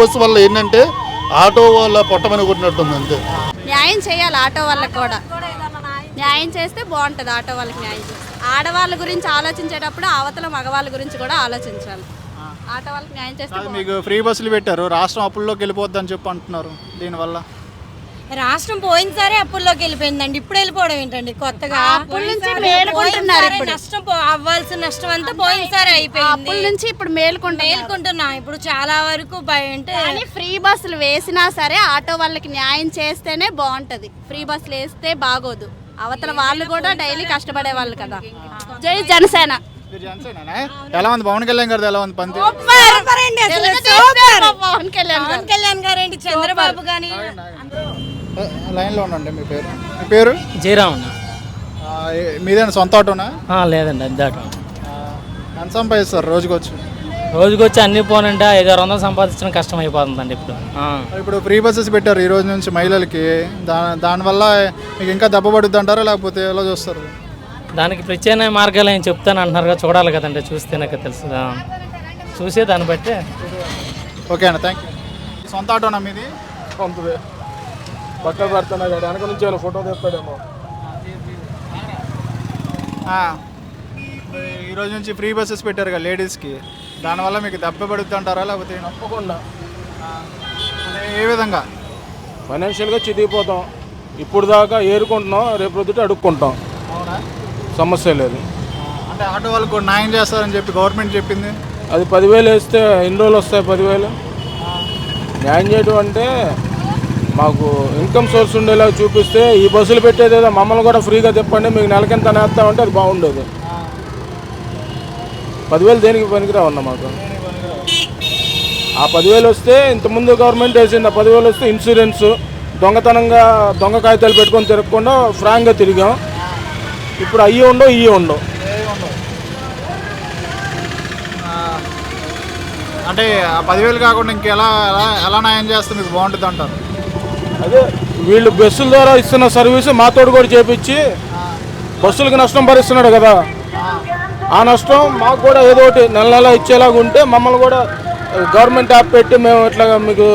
Bus వల్ల ఏంటంటే auto వాళ్ళ పొట్టమని కొట్టినట్టుంది అంతే. న్యాయం చేయాలి ఆటో వాళ్ళకి కూడా. న్యాయం చేస్తే బాగుంటుంది ఆటో వాళ్ళకి న్యాయం చేస్తే. ఆడవాళ్ళ గురించి ఆలోచించేటప్పుడు అవతల మగవాళ్ళ గురించి కూడా ఆలోచించాలి. ఆటో వాళ్ళకి న్యాయం చేస్తే మీకు ఫ్రీ బస్సులు పెట్టారు. రాష్ట్రం అప్పుల్లోకి వెళ్ళిపోద్ది అని చెప్పి అంటున్నారు దీనివల్ల. రాష్ట్రం పోయినసారి అప్పుల్లోకి వెళ్ళిపోయిందండి. ఇప్పుడు వెళ్ళిపోవడం ఏంటండి? కొత్తగా? అప్పుల నుంచి మేలుకుంటున్నారు ఇప్పుడు. నష్టం పో- అవ్వాల్సిన నష్టం అంతా పోయినసారి అయిపోయింది. అప్పుల నుంచి ఇప్పుడు మేలుకుంటున్నారు. మేల్కుంటున్నాం. ఇప్పుడు చాలా వరకు భయ- అంటే కానీ ఫ్రీ బస్సులు వేసినా సరే ఆటో వాళ్ళకి న్యాయం చేస్తేనే బాగుంటది. ఫ్రీ బస్సులు వేస్తే బాగోదు. అవతల వాళ్ళు కూడా డైలీ కష్టపడే వాళ్ళు కదా. జై జనసేన. మీరు జనసేననా? ఎలా ఉంది? పవన్ కళ్యాణ్ గారిది ఎలా ఉంది? పంతి సూపర్. అండి అసలు తెలుగుదేశం సూపర్. పవన్ కళ్యాణ్ గారు. పవన్ కళ్యాణ్ గారు ఏంటి చంద్రబాబు గాని లైన్లో ఉండండి మీ పేరు? మీ పేరు? జయరామ్ అన్న మీదేనా సొంత ఆటోనా? ఆ, లేదండి అద్దాటం ఆ, ఎంత సంపాదిస్తారు రోజుకి వచ్చి రోజుకి వచ్చి అన్ని పోనంటే ఐదు ఆరు వందలు సంపాదించడం కష్టం అయిపోతుందండి ఇప్పుడు. ఆ. మరి ఇప్పుడు ఫ్రీ బస్సెస్ పెట్టారు ఈ రోజు నుంచి మహిళలకి. దా దానివల్ల మీకు ఇంకా దెబ్బ పడుద్ది అంటారా లేకపోతే ఎలా చూస్తారు? దానికి ప్రత్యామ్నాయ మార్గాలు ఏం చెప్తాను అంటున్నారుగా చూడాలి కదండి చూస్తే నాకు తెలుసు ఆ. చూసే దాన్ని బట్టి. ఓకే అన్న థ్యాంక్ యూ సొంత ఆటోనా మీది? పంపుదే పక్కన కదా వెనక నుంచి ఏమైనా ఫోటో తెస్తాడేమో. ఆ, మరి ఈ రోజు నుంచి ఫ్రీ బస్సెస్ పెట్టారు కదా లేడీస్కి. దానివల్ల మీకు దెబ్బ పడుద్ది అంటారా లేకపోతే? తప్పకుండా. ఏ విధంగా? ఫైనాన్షియల్గా చితికిపోతాం ఇప్పుడు దాకా ఏరుకుంటున్నాం రేపు ప్రొద్దుట అడుక్కుంటాం. అవునా? సమస్య లేదు. అంటే ఆటో వాళ్ళకు న్యాయం చేస్తారని చెప్పి గవర్నమెంట్ చెప్పింది? అది పదివేలు వేస్తే ఎన్ని రోజులు వస్తాయి పదివేలు? న్యాయం చేయడం అంటే మాకు ఇన్కమ్ సోర్స్ ఉండేలా చూపిస్తే ఈ బస్సులు పెట్టేదేదో మమ్మల్ని కూడా ఫ్రీగా తిప్పండి మీకు నెలకింత నేస్తామంటే అది బాగుండేది. పదివేలు దేనికి పనికిరావన్న మాకు. ఆ పదివేలు వస్తే ఇంతకుముందు గవర్నమెంట్ వేసింది ఆ పదివేలు వస్తే ఇన్సూరెన్స్ దొంగతనంగా దొంగ కాగితాలు పెట్టుకొని తిరగకుండా ఫ్రాంక్గా తిరిగాం. ఇప్పుడు అయ్యి ఉండవు ఇవి ఉండవు అంటే ఆ పదివేలు కాకుండా ఇంకెలా ఎలా ఎలా న్యాయం చేస్తే మీకు బాగుంటుంది అంటారు? వీళ్ళు బస్సుల ద్వారా ఇస్తున్న సర్వీస్ మాతోడు కూడా చేపించి బస్సులకు నష్టం భరిస్తున్నాడు కదా. ఆ నష్టం మాకు కూడా ఏదో ఒకటి నెల నెల ఇచ్చేలాగా ఉంటే మమ్మల్ని కూడా గవర్నమెంట్ యాప్ పెట్టి మేము ఇట్లా మీకు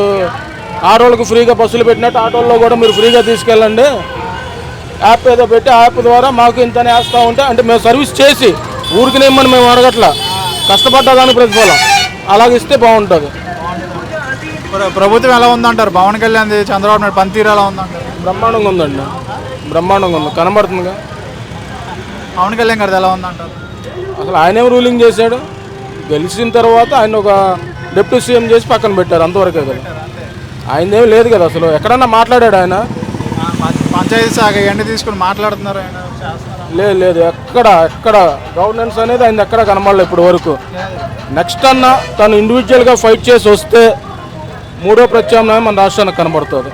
ఆటోలకు ఫ్రీగా బస్సులు పెట్టినట్టు ఆటోల్లో కూడా మీరు ఫ్రీగా తీసుకెళ్ళండి. యాప్ ఏదో పెట్టి యాప్ ద్వారా మాకు ఇంతనే వేస్తూ ఉంటే అంటే మేము సర్వీస్ చేసి ఊరికి నిమ్మని మేము అడగట్లా. కష్టపడ్డదానికి ప్రతిఫలం. అలాగే ఇస్తే బాగుంటుంది. ప్రభుత్వం ఎలా ఉందంటారు? పవన్ కళ్యాణ్ చంద్రబాబు నాయుడు పనితీరు ఎలా ఉందంటారు? బ్రహ్మాండంగా ఉందండి. బ్రహ్మాండంగా ఉంది. కనబడుతుందిగా. పవన్ కళ్యాణ్ గారిది ఎలా ఉందంటారు? అసలు ఆయనేం రూలింగ్ చేశాడు? గెలిచిన తర్వాత ఆయన ఒక డిప్యూటీ సీఎం చేసి పక్కన పెట్టారు అంతవరకే కదా. ఆయనదేం లేదు కదా అసలు. ఎక్కడన్నా మాట్లాడాడు ఆయన? పంచాయతీ శాఖ ఇవన్నీ తీసుకుని మాట్లాడుతున్నారు ఆయన. లేదు లేదు. ఎక్కడ ఎక్కడ? గవర్నెన్స్ అనేది ఆయన ఎక్కడ కనబడలేదు ఇప్పుడు వరకు. నెక్స్ట్ అన్న తను ఇండివిజువల్గా ఫైట్ చేసి వస్తే మూడో ప్రత్యామ్నాయం మన రాష్ట్రానికి కనబడుతుంది.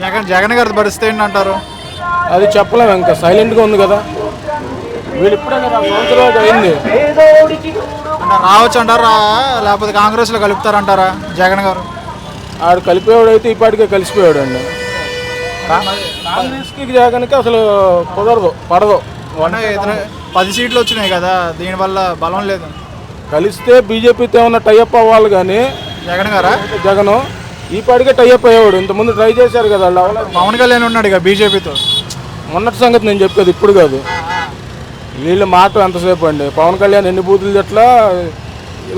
జగన్ జగన్ గారి పరిస్థితి ఏంటంటారు? అది చెప్పలేము ఇంకా. సైలెంట్గా ఉంది కదా. వీళ్ళు ఇప్పుడే కదా సంవత్సరాలు అయింది. అంటే రావచ్చు అంటారా? లేకపోతే కాంగ్రెస్లో కలుపుతారంటారా జగన్ గారు? ఆడు కలిపేవాడు అయితే ఇప్పటికే కలిసిపోయాడు అండి కాంగ్రెస్కి జగన్కి అసలు కుదరదు పడదు. పది సీట్లు వచ్చినాయి కదా దీనివల్ల బలం లేదు. కలిస్తే బీజేపీతో ఏమన్నా టైఅప్ అవ్వాలి కానీ జగన్ గారా? జగన్. ఈ పాటికే టైఅప్ అయ్యేవాడు. ఇంతకుముందు ట్రై చేశారు కదా వాళ్ళు. పవన్ కళ్యాణ్ ఉన్నాడు ఇక బీజేపీతో. మొన్నటి సంగతి నేను చెప్పేది ఇప్పుడు కాదు. వీళ్ళ మాట ఎంతసేపు అండి? పవన్ కళ్యాణ్ ఎన్ని బూతులు తిట్లా?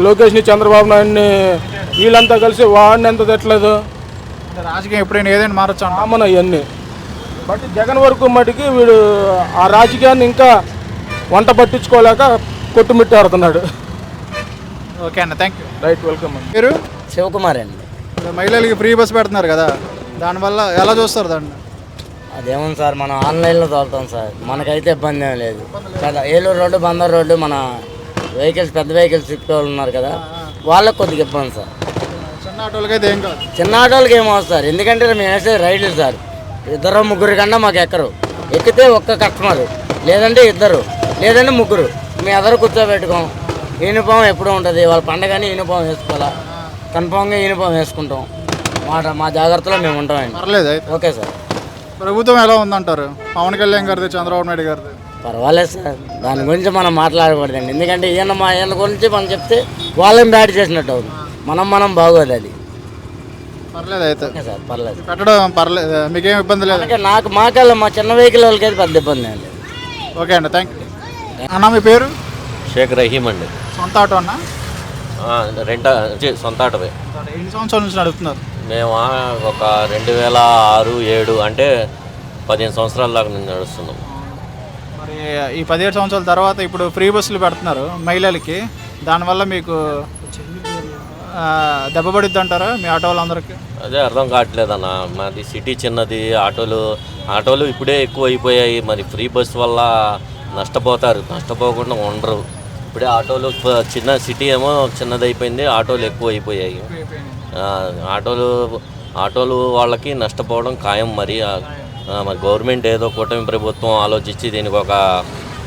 లోకేష్ని చంద్రబాబు నాయుడిని వీళ్ళంతా కలిసి వాడిని ఎంత తిట్టలేదు? రాజకీయం ఎప్పుడైనా ఏదైనా మారచ్చు కామన్ అవన్నీ బట్ జగన్ వరకు మటుకి వీడు ఆ రాజకీయాన్ని ఇంకా వంట పట్టించుకోలేక కొట్టుమిట్టాడుతున్నాడు. ఓకే అన్న థ్యాంక్ యూ రైట్ వెల్కమ్ అండి మీరు శివకుమార్ అండి. ఇప్పుడు మహిళలకి ఫ్రీ బస్ పెడుతున్నారు కదా దానివల్ల ఎలా చూస్తారు దాన్ని? అదేముంది సార్ మనం ఆన్లైన్లో తోలుతాం సార్. మనకైతే ఇబ్బంది ఏం లేదు. కదా ఏలూరు రోడ్డు బందర్ రోడ్డు మన వెహికల్స్ పెద్ద వెహికల్స్ తిప్పే వాళ్ళు ఉన్నారు కదా వాళ్ళకి కొద్దిగా ఇబ్బంది సార్. చిన్న ఆటోలకి అయితే ఏం కాదు. చిన్న ఆటోలకి ఏమో సార్. ఎందుకంటే మేము వేసే రైడ్లు సార్. ఇద్దరు ముగ్గురు కన్నా మాకు ఎక్కరు. ఎక్కితే ఒక్క కస్టమర్ లేదంటే ఇద్దరు లేదంటే ముగ్గురు. మేము ఎదరు కూర్చోబెట్టుకోం. యూనిఫామ్ ఎప్పుడు ఉంటుంది. వాళ్ళ పండగని యూనిఫామ్ వేసుకోవాలా? కన్ఫామ్గా యూనిఫామ్ వేసుకుంటాం. మాట మా జాగ్రత్తలో మేము ఉంటామండి పర్లేదు ఓకే సార్. ప్రభుత్వం ఎలా ఉందంటారు? పవన్ కళ్యాణ్ గారిది చంద్రబాబు నాయుడు గారిది? పర్వాలేదు సార్. దాని గురించి మనం మాట్లాడకూడదండి. ఎందుకంటే ఈయన మా ఈయన గురించి మనం చెప్తే వాళ్ళని బ్యాడ్ చేసినట్టు అవుతుంది. మనం మనం బాగోదు అది. పర్లేదు అయితే. ఓకే సార్ పర్లేదు. పెట్టడం పర్లేదు. మీకేం ఇబ్బంది లేదు. మనకి నాకు మాకల్లా మా చిన్న వెహికల్ వాళ్ళకి అయితే పెద్ద ఇబ్బంది అండి ఓకే అండి. థ్యాంక్ యూ అన్న మీ పేరు? షేక్ రహీం అండి. సొంత ఆటో అన్న రెంట సొంత ఆటోవే. ఎన్ని సంవత్సరాల నుంచి నడుపుతున్నారు? మేము ఒక రెండు వేల ఆరు ఏడు అంటే పదిహేను సంవత్సరాల దాకా నుంచి నడుస్తున్నాం. మరి ఈ పదిహేడు సంవత్సరాల తర్వాత ఇప్పుడు ఫ్రీ బస్సులు పెడుతున్నారు మహిళలకి. దానివల్ల మీకు ఆ, దెబ్బ పడిద్ది అంటారా మీ ఆటో వాళ్ళందరికీ? అదే అర్థం కావట్లేదన్న మాది సిటీ చిన్నది ఆటోలు ఆటోలు ఇప్పుడే ఎక్కువ అయిపోయాయి మరి ఫ్రీ బస్ వల్ల నష్టపోతారు. నష్టపోకుండా ఉండరు. ఇప్పుడే ఆటోలు చిన్న సిటీ ఏమో చిన్నది అయిపోయింది ఆటోలు ఎక్కువ అయిపోయాయి. ఆటోలు ఆటోలు వాళ్ళకి నష్టపోవడం ఖాయం మరి. మరి గవర్నమెంట్ ఏదో కూటమి ప్రభుత్వం ఆలోచించి దీనికి ఒక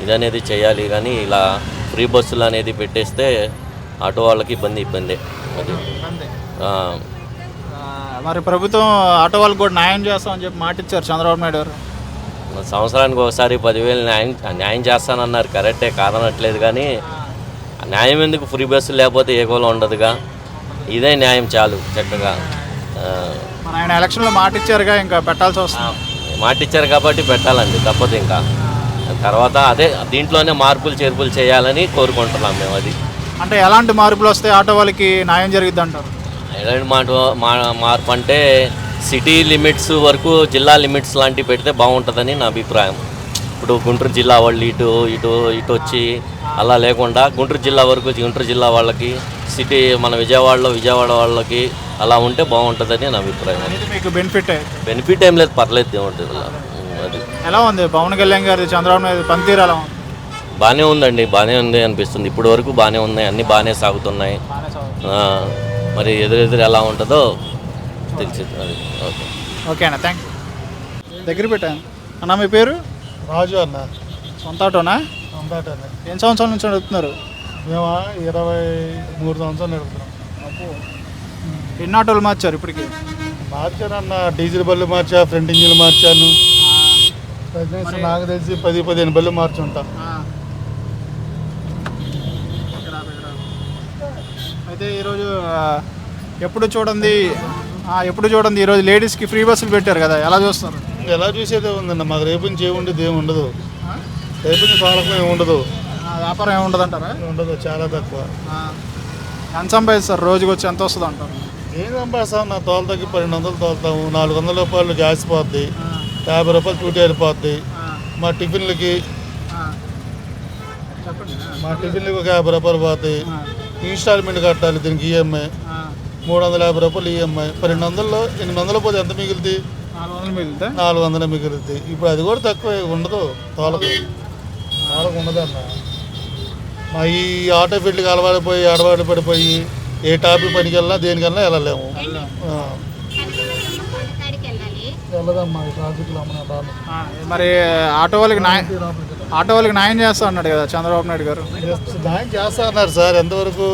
ఇదనేది చేయాలి కానీ ఇలా ఫ్రీ బస్సులు అనేది పెట్టేస్తే ఆటో వాళ్ళకి ఇబ్బంది ఇబ్బంది అది. మరి ప్రభుత్వం ఆటో వాళ్ళకి కూడా న్యాయం చేస్తామని చెప్పి మాట ఇచ్చారు చంద్రబాబు నాయుడు గారు. సంవత్సరానికి ఒకసారి పదివేలు న్యాయం న్యాయం చేస్తానన్నారు. కరెక్టే కాదనట్లేదు కానీ న్యాయం ఎందుకు? ఫ్రీ బస్సు లేకపోతే ఏ గోళం ఉండదుగా? ఇదే న్యాయం చాలు చక్కగా. ఆయన ఎలక్షన్లో మాట ఇచ్చారుగా ఇంకా పెట్టాల్సి వస్తుంది. మాట ఇచ్చారు కాబట్టి పెట్టాలండి తప్పదు ఇంకా. తర్వాత అదే దీంట్లోనే మార్పులు చేర్పులు చేయాలని కోరుకుంటున్నాం మేము అది. అంటే ఎలాంటి మార్పులు వస్తే ఆటో వాళ్ళకి న్యాయం జరిగిద్ది అంటారు? ఎలాంటి మాట మార్పు అంటే సిటీ లిమిట్స్ వరకు జిల్లా లిమిట్స్ లాంటివి పెడితే బాగుంటుందని నా అభిప్రాయం. ఇప్పుడు గుంటూరు జిల్లా వాళ్ళు ఇటు ఇటు ఇటు వచ్చి అలా లేకుండా గుంటూరు జిల్లా వరకు గుంటూరు జిల్లా వాళ్ళకి సిటీ మన విజయవాడలో విజయవాడ వాళ్ళకి అలా ఉంటే బాగుంటుందని నా అభిప్రాయం. మీకు బెనిఫిట్ బెనిఫిట్ ఏం లేదు పర్లేదు వల్ల. అది. ఎలా ఉంది? పవన్ కళ్యాణ్ గారి చంద్రబాబు నాయుడు పనితీరు ఎలా ఉంది? బాగానే ఉందండి బాగానే ఉంది అనిపిస్తుంది. ఇప్పటి వరకు బాగానే ఉన్నాయి అన్నీ బాగానే సాగుతున్నాయి. మరి ఎదురెదురు ఎలా ఉంటుందో తెలిసింది అది ఓకే. ఓకే అన్న థ్యాంక్ యూ దగ్గర పెట్టాను. అన్న మీ పేరు? రాజు అన్న. సొంత ఆటోనా? అందాట అన్న ఎన్ని సంవత్సరాల నుంచి నడుపుతున్నారు? మేము ఇరవై మూడు సంవత్సరాలు నడుపుతున్నాం. ఎన్ని ఆటోలు మార్చారు ఇప్పటికి? మార్చానన్న డీజిల్ బళ్ళు మార్చా ఫ్రంట్ ఇంజిన్ మార్చాను. నాకు తెలిసి పది పదిహేను బళ్ళు మార్చుంటా అయితే ఈరోజు ఎప్పుడు చూడండి ఎప్పుడు చూడండి ఈరోజు లేడీస్కి ఫ్రీ బస్సులు పెట్టారు కదా ఎలా చూస్తారు ఎలా చూసేదే ఉందన్న మాకు రేపు నుంచి ఏమి ఉండదు ఏమి ఉండదు నుంచి పాలకం ఏమి ఉండదు. ఆ, వ్యాపారం ఏమి ఉండదు అంటారా? ఉండదు చాలా తక్కువ. ఎంత సంపాదిస్తారు రోజుకి వచ్చి ఎంత వస్తుంది అంటారు? ఏం సంపాదిస్తాం? నా తోల తగ్గి పన్నెండు వందలు తోలుతాము. నాలుగు వందల రూపాయలు గ్యాస్ పోద్ది. యాభై రూపాయలు డ్యూటీ వెళ్ళిపోద్ది. మా టిఫిన్లకి మా టిఫిన్లకి ఒక యాభై రూపాయలు పోతాయి ఇన్స్టాల్మెంట్ కట్టాలి దీనికి ఈఎంఐ. మూడు వందల యాభై రూపాయలు ఈఎంఐ. పన్నెండు వందల్లో ఎనిమిది వందలు పోతే ఎంత మిగులుతుంది నాలుగు వందలు మిగిలితే నాలుగు వందలు మిగులుతుంది ఇప్పుడు అది కూడా తక్కువ ఉండదు తోలకు ఉండదు అన్న మా ఈ ఆటో ఫీల్డ్కి అలవాటు పోయి అడవాటు పడిపోయి ఏ టాపిక్ పనికి వెళ్ళినా దేనికన్నా వెళ్ళలేము. వెళ్ళదమ్మా ఈ ట్రాఫిక్లో మరి ఆటో వాళ్ళకి న్యాయం ఆటో వాళ్ళకి న్యాయం చేస్తా అన్నాడు కదా చంద్రబాబు నాయుడు గారు. న్యాయం చేస్తా అన్నారు సార్. ఎంతవరకు?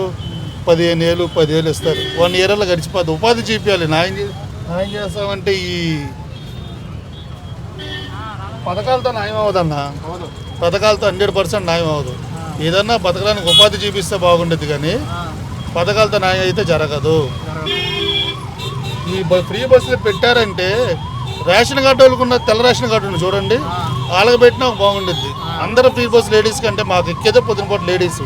పదిహేను ఏళ్ళు పదివేలు ఇస్తారు. వన్ ఇయర్ అలా గడిచిపోద్ది. ఉపాధి చూపించాలి న్యాయం న్యాయం చేస్తామంటే ఈ పథకాలతో న్యాయం అవ్వదన్న? పథకాలతో హండ్రెడ్ పర్సెంట్ న్యాయం అవ్వదు. ఏదన్నా బతకడానికి ఉపాధి చూపిస్తే బాగుండేది కానీ పథకాలతో న్యాయం అయితే జరగదు. ఈ ఫ్రీ బస్సులు పెట్టారంటే రేషన్ కార్డు వాళ్ళకు ఉన్న తెల్ల రేషన్ కార్డు ఉంది చూడండి. వాళ్ళకి పెట్టినా బాగుంటుంది అందరూ ఫ్రీ బస్ లేడీస్ కంటే మాకు ఎక్కేదే పొద్దున పూట లేడీస్.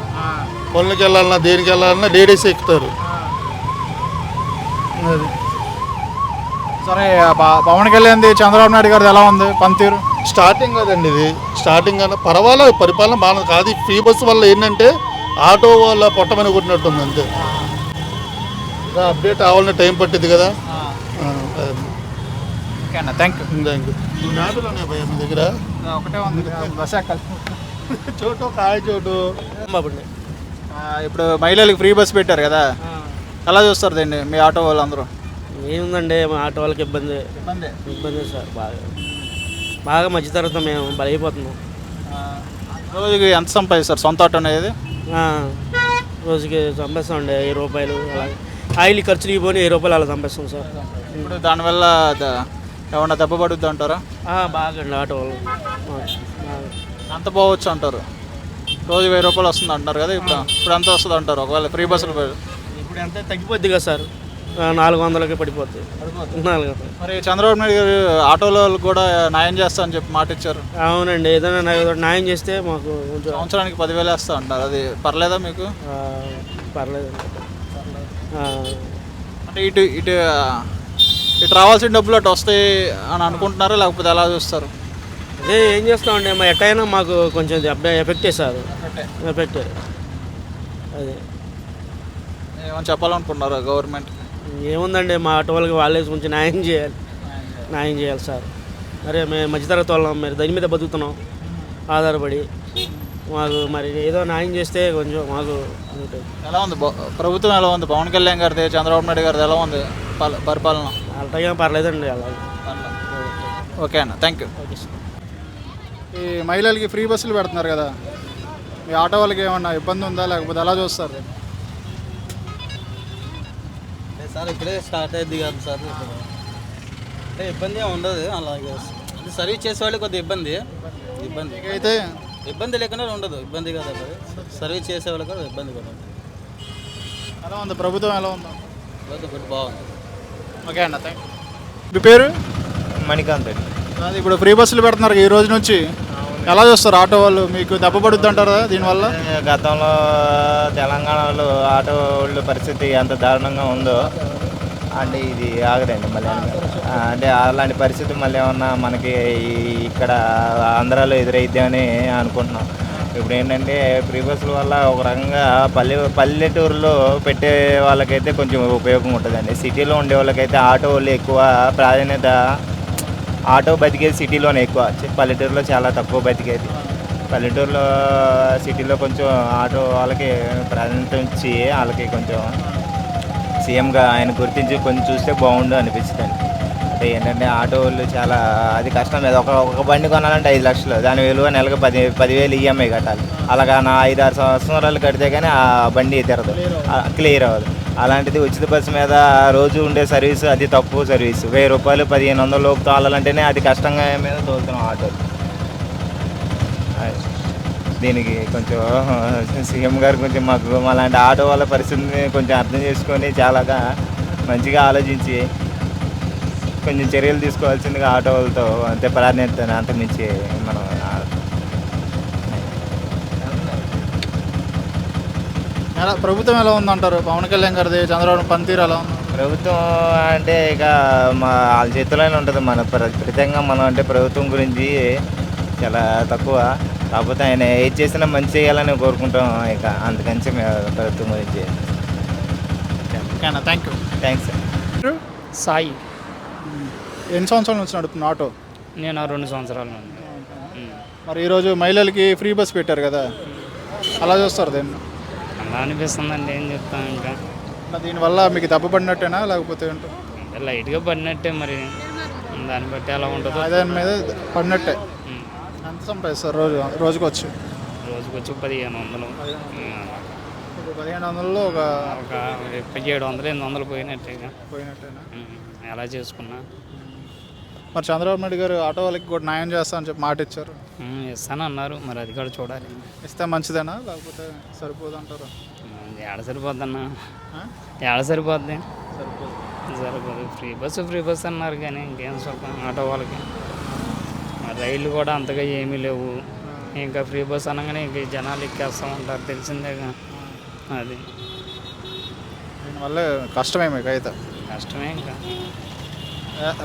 పనులకి వెళ్ళాలన్నా దేనికి వెళ్ళాలన్నా లేడీస్ ఎక్కుతారు. సరే పవన్ కళ్యాణ్ చంద్రబాబు నాయుడు గారిది ఎలా ఉంది? పనితీరు? స్టార్టింగ్ కదండి ఇది. స్టార్టింగ్ అన్న పర్వాలేదు పరిపాలన బాగుంది కాదు ఈ ఫ్రీ బస్సు వల్ల ఏంటంటే ఆటో వాళ్ళ పొట్టమని కొట్టినట్టుంది అంతే. అప్డేట్ అవ్వాలనే టైం పట్టింది కదా. Thank you. Thank you. మ్యాపులు ఉన్నాయి భయ్య మీ దగ్గర? ఒకటే ఉంది. చోటు కాయ చోటు. ఇప్పుడు మహిళలకు ఫ్రీ బస్ పెట్టారు కదా. ఎలా చూస్తారు దీన్ని మీ ఆటో వాళ్ళందరూ? ఏముందండి మా ఆటో వాళ్ళకి ఇబ్బంది. ఇబ్బంది. ఇబ్బంది సార్ బాగా. బాగా మధ్యతరగతి మేము బలైపోతున్నాం. రోజుకి ఎంత సంపాదిస్తారు? సొంత ఆటో అనేది రోజుకి చంపేస్తాం అండి వెయ్యి రూపాయలు అలా. ఆయిల్ ఖర్చులు పోనీ వెయ్యి రూపాయలు అలా చంపేస్తాం సార్. ఇప్పుడు దానివల్ల ఏమన్నా దెబ్బ పడుద్ది అంటారా? బాగా అండి ఆటో వాళ్ళు. ఎంత పోవచ్చు అంటారు. రోజు వెయ్యి రూపాయలు వస్తుంది అంటారు కదా ఇప్పుడు ఇప్పుడు ఎంత వస్తుంది అంటారు? ఒకవేళ ఫ్రీ బస్సులు ఇప్పుడు ఎంత తగ్గిపోద్ది కదా సార్. నాలుగు వందలకి పడిపోద్ది. నాలుగు మరి చంద్రబాబు నాయుడు గారు ఆటోలో కూడా న్యాయం చేస్తా అని చెప్పి మాట ఇచ్చారు. అవునండి ఏదైనా న్యాయం చేస్తే మాకు కొంచెం సంవత్సరానికి పదివేలు వేస్తా అంటారు. అది పర్లేదా మీకు? పర్లేదు. అంటే ఇటు ఇటు ఇటు రావాల్సిన డబ్బులు అటు వస్తాయి అని అనుకుంటున్నారా? లేకపోతే ఎలా చూస్తారు? అదే ఏం చేస్తామండి మా ఎట్టయినా మాకు కొంచెం అబ్బాయి ఎఫెక్ట్ సార్ ఎఫెక్ట్. అదే. ఏమని చెప్పాలనుకుంటున్నారు గవర్నమెంట్ ఏముందండి మా ఆటో వాళ్ళకి వాళ్ళే కొంచెం న్యాయం చేయాలి. న్యాయం చేయాలి సార్. అరే మేము మధ్యతరగతి వాళ్ళం మరి దాని మీద బతుకుతున్నాం. ఆధారపడి. మాకు మరి ఏదో న్యాయం చేస్తే కొంచెం మాకు ఉంటుంది. ఎలా ఉంది? ప్రభుత్వం ఎలా ఉంది? పవన్ కళ్యాణ్ గారిది చంద్రబాబు నాయుడు గారిది ఎలా ఉంది? పాల- పరిపాలన? అలాగే పర్లేదండి అలాగే ఓకే అన్న థ్యాంక్ యూ. Okay sir. ఈ మహిళలకి ఫ్రీ బస్సులు పెడుతున్నారు కదా. మీ ఆటో వాళ్ళకి ఏమన్నా ఇబ్బంది ఉందా? లేకపోతే ఎలా చూస్తారు? సార్ ఇప్పుడే స్టార్ట్ అయింది కదా సార్ అంటే ఇబ్బంది ఏమి ఉండదు అలాగే అంటే సర్వీస్ చేసే వాళ్ళు కొద్దిగా ఇబ్బంది. ఇబ్బంది. అయితే ఇబ్బంది లేకుండా ఉండదు ఇబ్బంది కదా మరి. సర్వీస్ చేసే వాళ్ళకి కూడా ఇబ్బంది కూడా ఉంటుంది ఎలా ఉంది? ప్రభుత్వం ఎలా ఉందా? ఇబ్బంది కూడా బాగుంది. ఓకే అన్న థ్యాంక్ మీ పేరు? మణికాంత్ అండి. అది ఇప్పుడు ఫ్రీ బస్సులు పెడుతున్నారు ఈ రోజు నుంచి. ఎలా చూస్తారు? ఆటో వాళ్ళు మీకు దెబ్బ పడుద్ది అంటారా దీనివల్ల? గతంలో తెలంగాణలో ఆటో వాళ్ళ పరిస్థితి ఎంత దారుణంగా ఉందో అంటే ఇది ఆగదండి మళ్ళీ. అంటే అలాంటి పరిస్థితి మళ్ళీ ఏమన్నా మనకి ఇక్కడ ఆంధ్రాలో ఎదురైద్దామని అనుకుంటున్నాం. ఇప్పుడు ఏంటంటే ఫ్రీ బస్సుల వల్ల ఒక రకంగా పల్లె పల్లెటూరులో పెట్టే వాళ్ళకైతే కొంచెం ఉపయోగం ఉంటుందండి. సిటీలో ఉండే వాళ్ళకైతే ఆటో వాళ్ళు ఎక్కువ ప్రాధాన్యత ఆటో బతికేది సిటీలోనే ఎక్కువ. పల్లెటూరులో చాలా తక్కువ బతికేది. పల్లెటూరులో సిటీలో కొంచెం ఆటో వాళ్ళకి ప్రాధాన్యత ఇచ్చి వాళ్ళకి కొంచెం సీఎంగా ఆయన గుర్తించి కొంచెం చూస్తే బాగుండు అనిపిస్తుంది. అంటే ఏంటంటే ఆటో వాళ్ళు చాలా అది కష్టం. లేదు ఒక ఒక బండి కొనాలంటే ఐదు లక్షలు. దాని విలువ నెలకు పది పదివేలు ఈఎంఐ కట్టాలి. అలాగా నా ఐదు ఆరు సంవత్సరాలు కడితే కానీ ఆ బండి తిరగదు క్లియర్ అవ్వదు. అలాంటిది ఉచిత బస్సు మీద రోజు ఉండే సర్వీస్ అది తక్కువ సర్వీస్. వెయ్యి రూపాయలు పదిహేను వందల లోపు తోలాలంటేనే అది కష్టంగా మీద తోలుతున్నాం ఆటో. దీనికి కొంచెం సీఎం గారు కొంచెం మాకు అలాంటి ఆటో వాళ్ళ పరిస్థితిని కొంచెం అర్థం చేసుకొని చాలాగా మంచిగా ఆలోచించి కొంచెం చర్యలు తీసుకోవాల్సిందిగా ఆటో వాళ్ళతో అంతే ప్రాధాన్యత అంతమించి మన ఎలా ప్రభుత్వం ఎలా ఉందంటారు? పవన్ కళ్యాణ్ గారిది చంద్రబాబు పనితీరు ఎలా ఉంది? ప్రభుత్వం అంటే ఇక మా వాళ్ళ చేతిలోనే ఉంటుంది మన ప్ర- ప్రత్యేకంగా మనం అంటే ప్రభుత్వం గురించి చాలా తక్కువ. కాకపోతే ఆయన ఏది చేసినా మంచి చేయాలని కోరుకుంటాం ఇక. అందుకని ప్రభుత్వం గురించి. ఓకేనా థ్యాంక్ యూ థ్యాంక్స్ సాయి ఎన్ని సంవత్సరాల నుంచి నడుపుతున్న ఆటో? నేను ఆ రెండు సంవత్సరాల నుండి. మరి ఈరోజు మహిళలకి ఫ్రీ బస్ పెట్టారు కదా. అలా చూస్తారు దీన్ని? అలా అనిపిస్తుందండి ఏం చెప్తాం ఇంకా. దీనివల్ల మీకు దెబ్బ పడినట్టేనా లేకపోతే ఏంటో? అంటే లైట్గా పడినట్టే మరి. దాన్ని బట్టి ఎలా ఉంటుందో ఆదాయం మీద పడినట్టే. ఎంత సంపాదిస్తారు రోజు రోజుకి వచ్చి రోజుకి వచ్చి పదిహేను. వందలు పదిహేను వందలలో ఒక ఒక పదిహేడు వందలు ఎనిమిది వందలు పోయినట్టేగా పోయినట్టేనా. ఎలా చేసుకున్నా. మరి చంద్రబాబు నాయుడు గారు ఆటో వాళ్ళకి కూడా న్యాయం చేస్తా అని చెప్పి మాట ఇచ్చారు. ఉమ్, ఇస్తానన్నారు మరి అది కూడా చూడాలి. ఇస్తే మంచిదేనా? లేకపోతే సరిపోదు అంటారు? ఏడ సరిపోద్దన్నా? ఏడ సరిపోద్ది? సరిపోదు. ఫ్రీ బస్సు ఫ్రీ బస్సు అన్నారు కానీ ఇంకేం సుఖం ఆటో వాళ్ళకి. రైళ్ళు కూడా అంతగా ఏమీ లేవు. ఇంకా ఫ్రీ బస్ అనగానే ఇంక జనాలు ఎక్కేస్తూ ఉంటారు. తెలిసిందేగా అది. దీనివల్ల కష్టమే మీకు అయితే కష్టమే ఇంకా.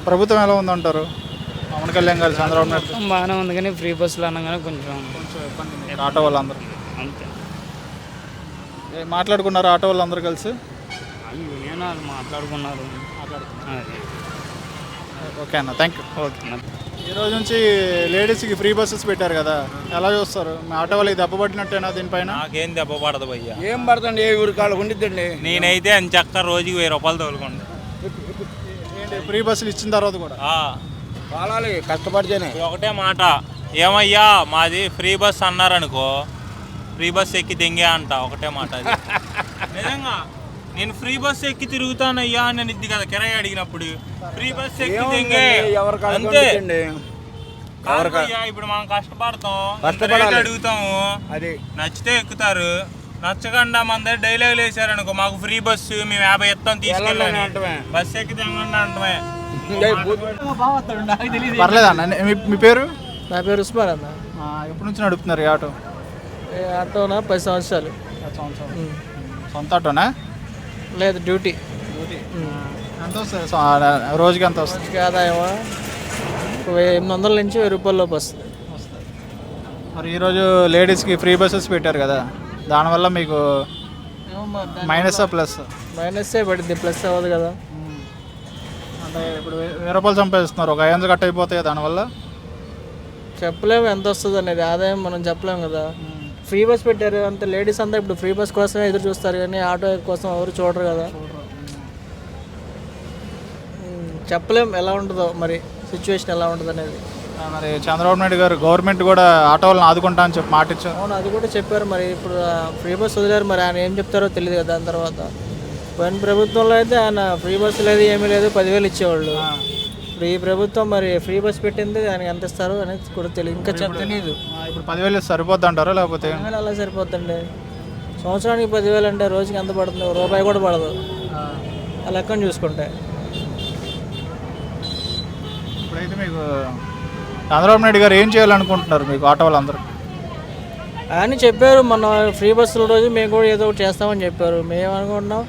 ప్రభుత్వం ఎలా ఉందంటారు? పవన్ కళ్యాణ్ గారు చంద్రబాబు నాయుడు బాగానే ఉంది కానీ ఫ్రీ బస్సులు అనగానే కొంచెం ఆటో వాళ్ళందరూ. అంతే. ఏ, మాట్లాడుకున్నారు ఆటో వాళ్ళందరూ కలిసి? ఆ యూనియన్ వాళ్ళు మాట్లాడుకున్నారు. అది. ఓకే అన్న థ్యాంక్ యూ ఓకే అన్న. ఈ రోజు నుంచి లేడీస్కి ఫ్రీ బస్సెస్ పెట్టారు కదా. ఎలా చూస్తారు? మీ ఆటో వాళ్ళకి దెబ్బ పడినట్టేనా దీనిపైన? నాకేం దెబ్బ పడదు భయ్యా. ఏం పడుతుంది ఏ ఊరి కాళ్ళకు ఉండిద్దండి? నేనైతే అంచక్క రోజుకి వెయ్యి రూపాయలు తోలుకోండి ఏంటి ఫ్రీ బస్సులు ఇచ్చిన తర్వాత కూడా. కాలాలి కష్టపడితేనే ఒకటే మాట. ఏమయ్యా మాది ఫ్రీ బస్ అన్నారనుకో ఫ్రీ బస్ ఎక్కి దెంగే అంట ఒకటే మాట అది. నిజంగా నేను ఫ్రీ బస్ ఎక్కి తిరుగుతానయ్యా అని నేను ఇది కదా కిరాయి అడిగినప్పుడు. ఫ్రీ బస్ ఎక్కి దెంగే. అంతే. ఇప్పుడు మనం కష్టపడతాం. అడుగుతాము. అది. నచ్చితే ఎక్కుతారు. నచ్చకుండా మన దగ్గర డైలాగులు వేసారనుకో మాకు ఫ్రీ బస్సు మేము యాభై ఎత్తాం తీసుకెళ్ళాలి బస్సు ఎక్కితే ఎంగండి అంటమే. పర్లేదన్న మీ మీ పేరు? నా పేరు ఉస్మాన్ అన్న. ఆ, ఎప్పటి నుంచి నడుపుతున్నారు ఈ ఆటో? ఈ ఆటోనా? పది సంవత్సరాలు. ఉమ్. సొంత ఆటోనా? లేదు డ్యూటీ. ఎంత వస్తుంది? సో, ఆ, రోజుకి ఎంత వస్తుంది? రోజుకి ఆదాయమా? ఒక వెయ్యి ఎనిమిది వందల నుంచి వెయ్యి రూపాయల లోపు వస్తుంది. మరి ఈరోజు లేడీస్కి ఫ్రీ బస్సెస్ పెట్టారు కదా? దానివల్ల మీకు మైనస్ ప్లస్? మైనస్సే పడింది ప్లస్ అవ్వదు కదా. అంటే ఇప్పుడు వెయ్యి రూపాయలు సంపాదిస్తున్నారు ఒక ఐదు కట్ అయిపోతాయి దానివల్ల? చెప్పలేము ఎంత వస్తుంది అనేది ఆదాయం మనం చెప్పలేము కదా. ఫ్రీ బస్ పెట్టారు అంత లేడీస్ అంతా ఇప్పుడు ఫ్రీ బస్ కోసమే ఎదురు చూస్తారు కానీ ఆటో కోసం ఎవరు చూడరు కదా. చెప్పలేం ఎలా ఉంటుందో మరి సిచ్యువేషన్ ఎలా ఉంటుంది అనేది మరి చంద్రబాబు నాయుడు గారు గవర్నమెంట్ కూడా ఆటో వాళ్ళని ఆదుకుంటా అని చెప్పి మాట ఇచ్చారు? అవును అది కూడా చెప్పారు మరి. ఇప్పుడు ఫ్రీ బస్ వదిలేరు మరి. ఆయన ఏం చెప్తారో తెలియదు కదా దాని తర్వాత. పోయిన ప్రభుత్వంలో అయితే ఆయన ఫ్రీ బస్సు లేదు ఏమీ లేదు పదివేలు ఇచ్చేవాళ్ళు. ఇప్పుడు ఈ ప్రభుత్వం మరి ఫ్రీ బస్ పెట్టింది ఆయనకి ఎంత ఇస్తారు అనేది కూడా తెలియదు ఇంకా చెప్ తెలియదు ఇప్పుడు పదివేలు సరిపోద్ది అంటారా లేకపోతే? పదివేలు అలా సరిపోతుందండి సంవత్సరానికి పదివేలు అంటే రోజుకి ఎంత పడుతుంది? రూపాయి కూడా పడదు. ఆ లెక్కను చూసుకుంటే. ఇప్పుడైతే మీకు చంద్రబాబు నాయుడు గారు ఏం చేయాలనుకుంటున్నారు మీకు ఆటో వాళ్ళందరూ? అని చెప్పారు. మన ఫ్రీ బస్సుల రోజు మేము కూడా ఏదో ఒకటి చేస్తామని చెప్పారు. మేము అనుకుంటున్నాం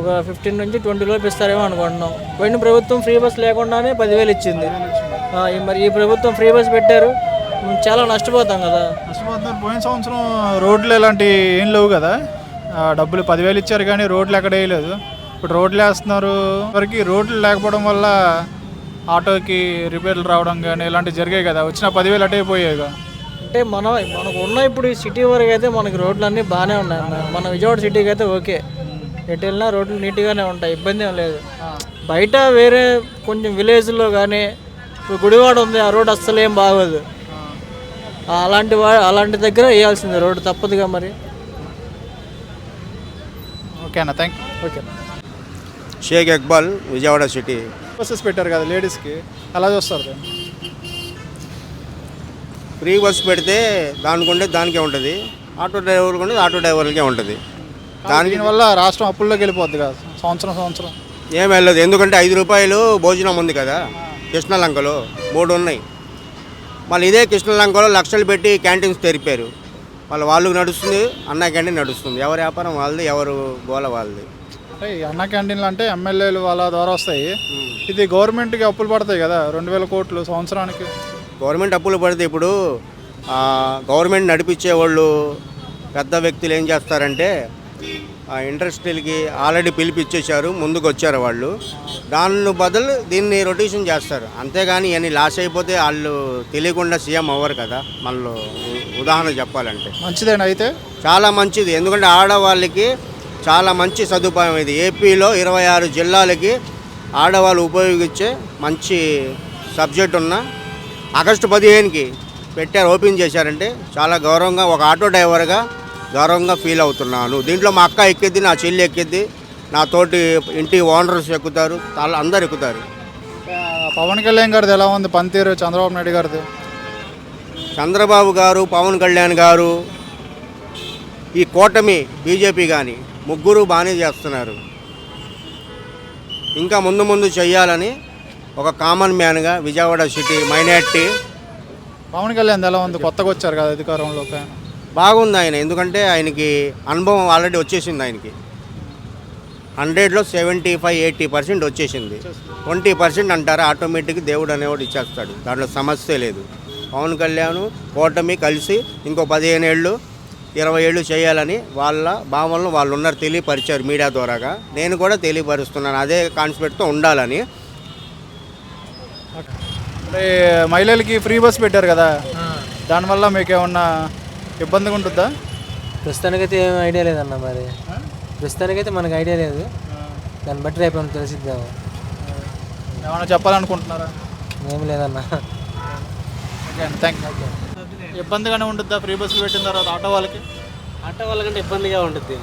ఒక ఫిఫ్టీన్ నుంచి ట్వంటీ లోపు ఇస్తారేమో అనుకుంటున్నాం. పోయిన ప్రభుత్వం ఫ్రీ బస్ లేకుండానే పదివేలు ఇచ్చింది. మరి ఈ ప్రభుత్వం ఫ్రీ బస్ పెట్టారు. చాలా నష్టపోతాం కదా. నష్టపోతున్నారు పోయిన సంవత్సరం రోడ్లు ఇలాంటి ఏం లేవు కదా. డబ్బులు పదివేలు ఇచ్చారు కానీ రోడ్లు ఎక్కడ వేయలేదు. ఇప్పుడు రోడ్లు వేస్తున్నారు. వరకు రోడ్లు లేకపోవడం వల్ల ఆటోకి రిపేర్లు రావడం కానీ ఇలాంటివి జరిగాయి కదా? వచ్చిన పదివేలు అటే పోయాయి కదా? అంటే మనం మనకు ఉన్న ఇప్పుడు ఈ సిటీ వరకు అయితే మనకి రోడ్లు అన్నీ బాగానే ఉన్నాయి అన్న. మన విజయవాడ సిటీకి అయితే ఓకే. ఎటు వెళ్ళినా రోడ్లు నీట్గానే ఉంటాయి ఇబ్బంది ఏం లేదు. బయట వేరే కొంచెం విలేజ్లో కానీ ఇప్పుడు గుడివాడ ఉంది ఆ రోడ్ అస్సలు ఏం బాగోదు. అలాంటి వా అలాంటి దగ్గర వేయాల్సింది రోడ్డు తప్పదుగా మరి. ఓకేనా thank okay Sheikh Iqbal Vijayawada city. Buses పెట్టారు కదా లేడీస్కి. అలా చూస్తారు ఫ్రీ బస్ పెడితే దానికి ఉండే దానికే ఉంటుంది. ఆటో డ్రైవర్కి ఉండేది ఆటో డ్రైవర్లకే ఉంటుంది. దానికి దీనివల్ల రాష్ట్రం అప్పుల్లోకి వెళ్ళిపోద్ది కదా సంవత్సరం సంవత్సరం. ఏం వెళ్ళదు ఎందుకంటే ఐదు రూపాయలు భోజనం ఉంది కదా కృష్ణలంకలో. మూడు ఉన్నాయి. మళ్ళీ ఇదే కృష్ణలంకలో లక్షలు పెట్టి క్యాంటీన్స్ తెరిపారు. వాళ్ళ వాళ్ళకి నడుస్తుంది అన్న క్యాంటీన్ నడుస్తుంది. ఎవరి వ్యాపారం వాళ్ళది ఎవరు గోల వాళ్ళది. అంటే ఈ అన్న క్యాంటీన్లు అంటే ఎమ్మెల్యేలు వాళ్ళ ద్వారా వస్తాయి. ఇది గవర్నమెంట్కి అప్పులు పడతాయి కదా రెండు వేల కోట్లు సంవత్సరానికి? గవర్నమెంట్ అప్పులు పడితే ఇప్పుడు ఆ, గవర్నమెంట్ నడిపించే వాళ్ళు పెద్ద వ్యక్తులు ఏం చేస్తారంటే ఆ ఇండస్ట్రీలకి ఆల్రెడీ పిలిపిచ్చేశారు ముందుకు వచ్చారు వాళ్ళు. దాని బదులు దీన్ని రొటేషన్ చేస్తారు. అంతేగాని ఇవన్నీ లాస్ అయిపోతే వాళ్ళు తెలియకుండా సీఎం అవ్వరు కదా మనలో ఉదాహరణ చెప్పాలంటే. మంచిదేనా అయితే? చాలా మంచిది. ఎందుకంటే ఆడవాళ్ళకి చాలా మంచి సదుపాయం ఇది. ఏపీలో ఇరవై ఆరు జిల్లాలకి ఆడవాళ్ళు ఉపయోగించే మంచి సబ్జెక్ట్ ఉన్న ఆగస్టు పదిహేనుకి పెట్టారు ఓపెన్ చేశారంటే చాలా గౌరవంగా ఒక ఆటో డ్రైవర్గా గౌరవంగా ఫీల్ అవుతున్నాను. దీంట్లో మా అక్క ఎక్కిద్ది నా చెల్లి ఎక్కిద్ది నా తోటి ఇంటి ఓనర్స్ ఎక్కుతారు చాలా అందరు ఎక్కుతారు. పవన్ కళ్యాణ్ గారిది ఎలా ఉంది? పనితీరు చంద్రబాబు నాయుడు గారిది? చంద్రబాబు గారు పవన్ కళ్యాణ్ గారు ఈ కూటమి బీజేపీ కానీ ముగ్గురు బాగానే చేస్తున్నారు. ఇంకా ముందు ముందు చెయ్యాలని ఒక కామన్ మ్యాన్గా విజయవాడ సిటీ మైనార్టీ పవన్ కళ్యాణ్ ఎలా ఉంది? కొత్తగా వచ్చారు కదా అధికారంలోకి ఆయన. బాగుంది ఆయన. ఎందుకంటే ఆయనకి అనుభవం ఆల్రెడీ వచ్చేసింది ఆయనకి. హండ్రెడ్లో సెవెంటీ ఫైవ్ ఎయిటీ పర్సెంట్ వచ్చేసింది. ట్వంటీ పర్సెంట్ అంటారా? ఆటోమేటిక్ దేవుడు అనేవాడు ఇచ్చేస్తాడు. దాంట్లో సమస్య లేదు. పవన్ కళ్యాణ్ కూటమి కలిసి ఇంకో పదిహేను ఏళ్ళు ఇరవై ఏళ్ళు చేయాలని వాళ్ళ భావనలు వాళ్ళు ఉన్నారు తెలియపరిచారు మీడియా ద్వారాగా. నేను కూడా తెలియపరుస్తున్నాను. అదే కాన్సెప్ట్తో ఉండాలని. అంటే మహిళలకి ఫ్రీ బస్ పెట్టారు కదా. దానివల్ల మీకు ఏమన్నా ఇబ్బందిగా ఉంటుందా? ప్రస్తుతానికైతే ఏం ఐడియా లేదన్న మరి. ప్రస్తుతానికైతే మనకు ఐడియా లేదు. దాన్ని బట్టి రేపు ఏమైనా తెలిసిద్దాము ఏమైనా చెప్పాలనుకుంటున్నారా? ఏం లేదన్న. ఓకే థ్యాంక్ ఇబ్బందిగానే ఉంటుందా ఫ్రీ బస్సులు పెట్టిన తర్వాత ఆటో వాళ్ళకి? ఆటో వాళ్ళకంటే ఇబ్బందిగా ఉంటుంది